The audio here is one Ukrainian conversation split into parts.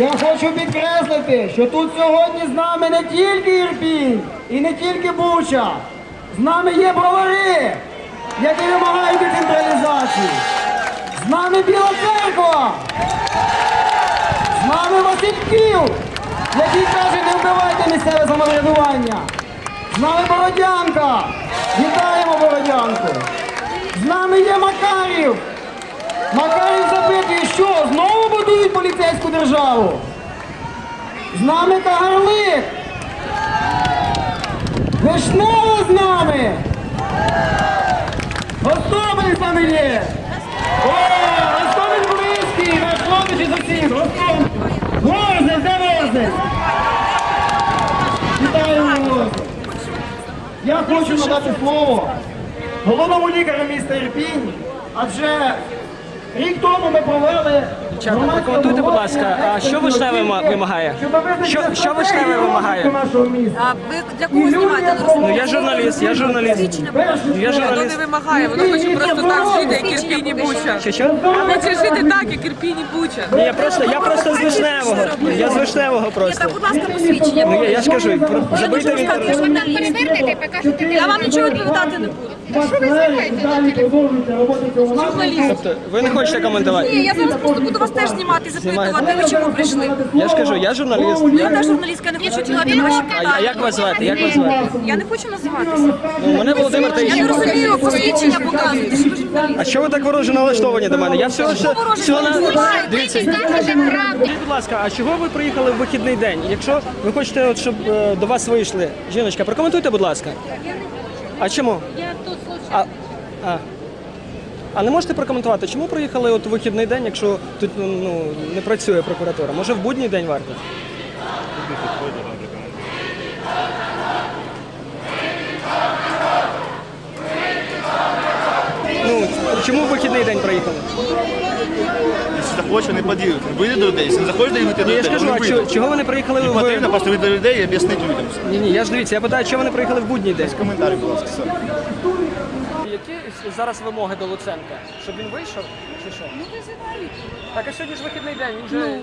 Я хочу підкреслити, що тут сьогодні з нами не тільки Ірпінь і не тільки Буча. З нами є бровари, які вимагають децентралізації. З нами Біла Церква. З нами Васильків, який каже, не вбивайте місцеве самоврядування. З нами Бородянка. Вітаємо Бородянку. З нами є Макарів. Макарів запитує, що знову будують поліцейську державу. З нами Кагарлик. Вишнева з нами. Гостомель з нами є. О, Гостомель близький, наш хлопець із усіх. Гостомель. Де Морзець? Вітаємо Морзець. Я хочу надати слово головному лікарю міста Ірпінь, адже рік тому ми провели. Громадське прокоментуйте, будь ласка, а що експертної вимагає? Що- що Вишневий вимагає? А ви для кого знімаєте? Не Ну я журналіст, я журналіст. Я Воно не журналіст. вимагає, воно хоче просто так жити, як Ірпінь Буча. Що що? Хоче жити так, як Ірпінь Буча. Ні, я просто я просто з вишневого. Я з вишневого Ні, просто. так, будь ласка, посвідчення. Ну я, я ж кажу, про- забийте в інтернет. перевернете, покажете. Я вам нічого відповідати не буду. Тобто ви не хочете коментувати? Ні, я зараз просто буду вас теж знімати і запитувати, ви чому прийшли. Я ж кажу, я журналіст. Я теж журналістка, я не хочу на ваші А, а як вас звати? Як вас звати? Я не хочу називатися. Ну, мене Володимир Я не розумію, посвідчення показуєте, що ви журналіст. А що ви так вороже налаштовані до мене? Я всього ще всього на дивіться. Скажете правду. Скажіть, будь ласка, а чого ви приїхали в вихідний день? Якщо ви хочете, от, щоб е, до вас вийшли, жіночка, прокоментуйте, будь ласка. А чому? Я тут А, а. а не можете прокоментувати, чому приїхали от у вихідний день, якщо тут ну, не працює прокуратура? Може в будній день варто? Ну, чому в вихідний день приїхали? Якщо захоче, вони поділять. Вийде до людей. Якщо не захоче, йти до Ні, я ж кажу, вони а вийдуть. чого, чого ви не приїхали Не в... потрібно просто вийти до людей і об'яснити людям. все. Ні, ні, я ж дивіться, я питаю, чого ви не приїхали в будній день? Коментарі, будь ласка. все. Які зараз вимоги до Луценка? Щоб він вийшов чи що? Ну, визивають. Так, а сьогодні ж вихідний день, він же...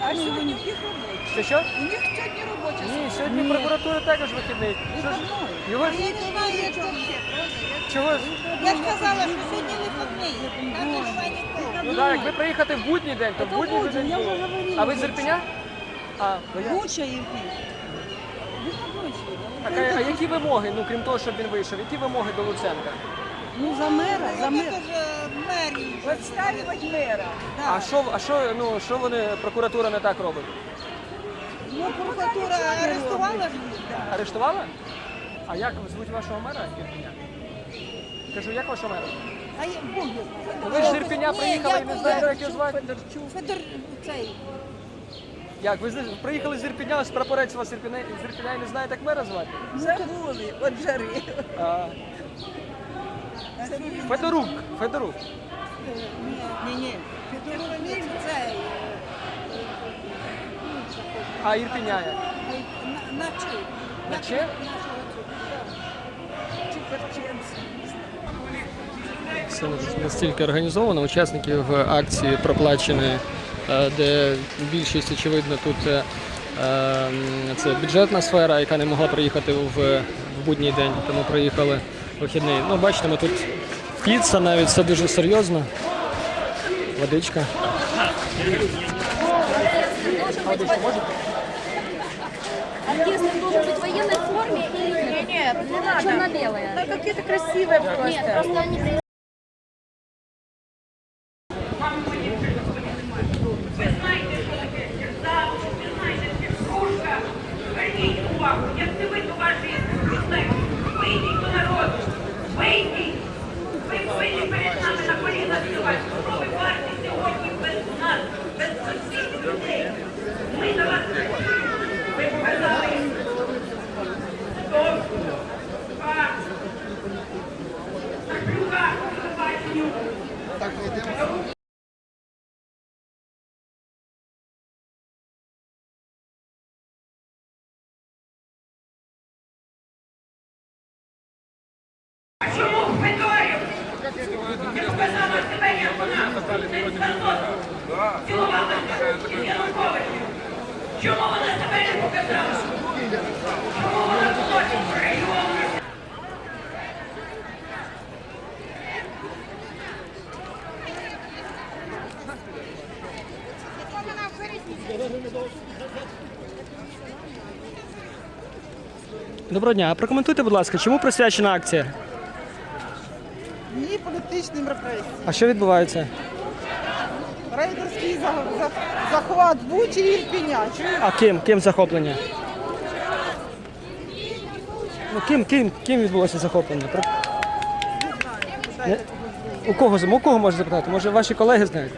А сьогодні в них робочі. Що, що? У них сьогодні робочі. Ні, сьогодні прокуратура також вихідний. Що ж? Його ж... Я не знаю, як це ще, правда? Чого ж? Я ж казала, що сьогодні вихідний. Там немає нікого. Ну так, якби приїхати в будній день, то в будній будній, день було. А ви з Ірпеня? А, ви Буча Ірпінь. так, а, а які вимоги, ну крім того, щоб він вийшов, які вимоги до Луценка? Ну за мера, за мера. Відставити мера. А що, а що, ну, що вони, прокуратура не так робить? Ну, прокуратура арестувала ж їх. да. Арештувала? А як звуть вашого мера? Кажу, як вашого мера? А я Бог його знає. Ну, ви ж з Ірпеня Ні, приїхали я і не була- знаєте, як його звати? Федор, цей, Як? Ви з- приїхали з Ірпеня, з прапорець вас з Ірпеня, з Ірпеня і не знаєте, як мера звати? Забули, от жари. А, Федорук, Федорук. Ні, ні. Федорович, цей, А Ірпеня як? на- наче. Наче? Це настільки організовано. Учасників акції проплачені, е, де більшість, очевидно, тут е, е, це бюджетна сфера, яка не могла приїхати в, будній день, тому приїхали вихідний. Ну, бачите, ми тут піца навіть все дуже серйозно. Водичка. Оркестр должен быть в военной форме или нет? Не надо. Черно-белая. Ну, какие-то красивые Нет, просто. просто они при- Зверніть увагу, як це ви уважаєте, вийдіть до народу, вийдіть. Ви повинні перед нами на коліна співати, що ви варті сьогодні без нас, без усіх людей. Ми за вас працюємо. Ви показали добру, гарну, плюга, телебаченню. А чому Федорів? Не показала себе як вона. З Януковичем. Чому вона себе не показала? Чому вона в? Доброго дня. А прокоментуйте, будь ласка, чому присвячена акція? Політичним репресіям. А що відбувається? Рейдерський за- за- захват Бучі і Ірпіня. А ким? Ким захоплення? Ну, ким, ким, ким відбулося захоплення? Про- Не- У кого, з- у кого можна запитати? Може ваші колеги знають?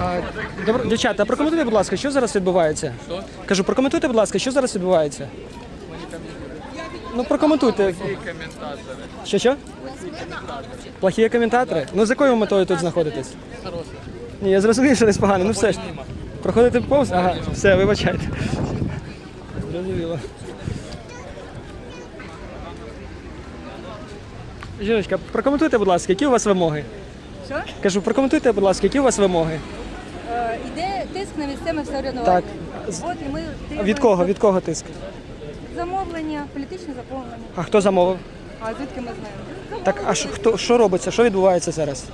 А, Добро, дівчата, прокоментуйте, будь ласка, що зараз відбувається? Що? Кажу, прокоментуйте, будь ласка, що зараз відбувається? Ну, прокоментуйте. коментатори. Що що? Плохі коментатори? Ну з якою метою тут знаходитесь? Ні, я зрозумів, що десь погано. Ну все ж. Проходите повз? Ага, все, вибачайте. Зрозуміло. Жіночка, прокоментуйте, будь ласка, які у вас вимоги? Що? Кажу, прокоментуйте, будь ласка, які у вас вимоги? Е, Іде тиск на місцеве самоврядування. Так. От і ми Від кого? Від кого тиск? замовлення, політичне замовлення. А хто замовив? А звідки ми знаємо? Так, а що, хто, що робиться? Що відбувається зараз?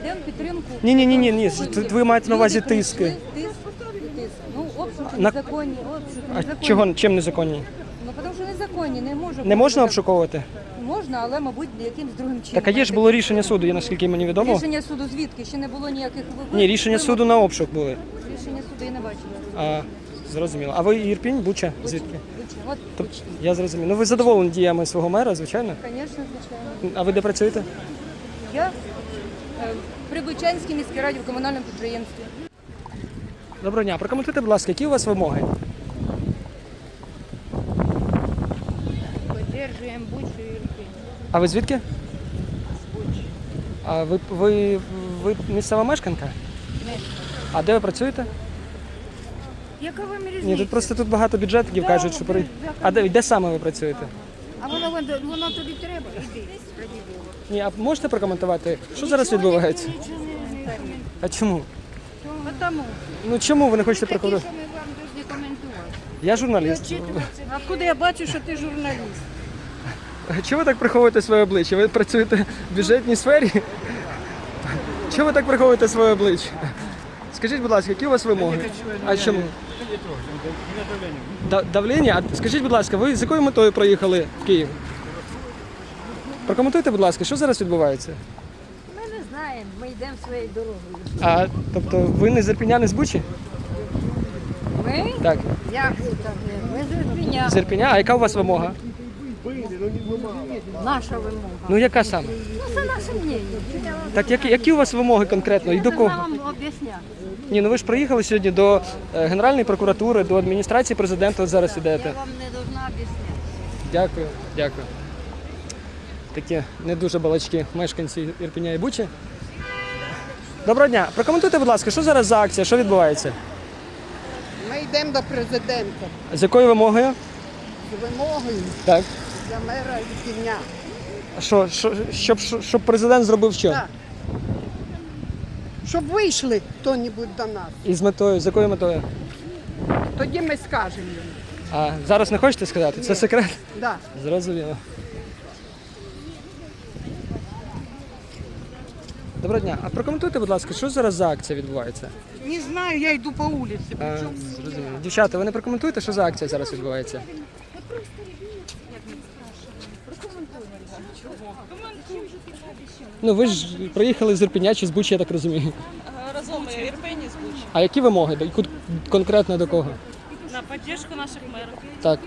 Йдемо в підтримку. Ні, ні, ні, ні, ні. Тут ви маєте на увазі Люди тиски. прийшли, Тиск, тиск. Ну, обшуки На- незаконні, обшуки А незаконні. чого чим незаконні? Ну, тому що незаконні, не може Не можна обшуковувати? Можна, але, мабуть, якимсь другим чином. Так а є ж було рішення суду, є наскільки мені відомо. Рішення суду звідки? Ще не було ніяких вимог. Ні, рішення суду на обшук були. Рішення суду я не бачила. А, зрозуміло. А ви Ірпінь, Буча? Звідки? Буча. От, Тобто, я зрозумів. Ну ви задоволені діями свого мера, звичайно. звісно, звичайно. А ви де працюєте? Я е, при Бучанській міській раді в комунальному підприємстві. Доброго дня. Прокоментуйте, будь ласка, які у вас вимоги? Поддерживаем Бучу и. А ви звідки? А ви, ви, ви місцева мешканка? А де ви працюєте? Яка вам різниця? Ні, тут просто тут багато бюджетників кажуть, що при. А де, де саме ви працюєте? А воно, воно, воно тобі треба? Іди, раді Бога. Ні, а можете прокоментувати, що зараз відбувається? Нічого не, не, не. А чому? Потому. Ну чому ви не хочете Такі, прокоментувати? ми вам. Я журналіст. Читуватися. Откуда я бачу, що ти журналіст? Чого ви так приховуєте своє обличчя? Ви працюєте в бюджетній сфері? Чого ви так приховуєте своє обличчя? Скажіть, будь ласка, які у вас вимоги? А чому? Да- Давлення? А скажіть, будь ласка, ви з якою метою проїхали в Київ? Прокоментуйте, будь ласка, що зараз відбувається? Ми не знаємо, ми йдемо своєю дорогою. А тобто ви не з Ірпеня, не з Бучі? Ми? Так, Як це так? Ми з Ірпеня. з Ірпеня. А яка у вас вимога? Наша вимога. Ну яка саме? Ну, це наше мнення. Так які, які у вас вимоги конкретно і до Я кого? вам. Ні, ну ви ж приїхали сьогодні до е, Генеральної прокуратури, до адміністрації президента от зараз ідете. Я вам не должна об'ясняти. Дякую, дякую. Такі не дуже балачки мешканці Ірпеня і Бучі. Доброго дня. Прокоментуйте, будь ласка, що зараз за акція, що відбувається? Ми йдемо до президента З якою вимогою? з вимогою Так. Для мера Ірпіня. Що, що, щоб, щоб президент зробив що? Так. Щоб вийшли хто-небудь до нас. І з метою, з якою метою? Тоді ми скажемо йому. А зараз не хочете сказати? Це секрет? Да. Зрозуміло. Доброго дня. А прокоментуйте, будь ласка, що зараз за акція відбувається? Не знаю, я йду по вулиці. А, зрозуміло. Дівчата, ви не прокоментуєте, що за акція зараз відбувається? Ну ви ж приїхали з Ірпеня чи з Бучі, я так розумію. Разом Ірпені з Бучі. А які вимоги? Конкретно до кого? На підтримку наших мерів. Так.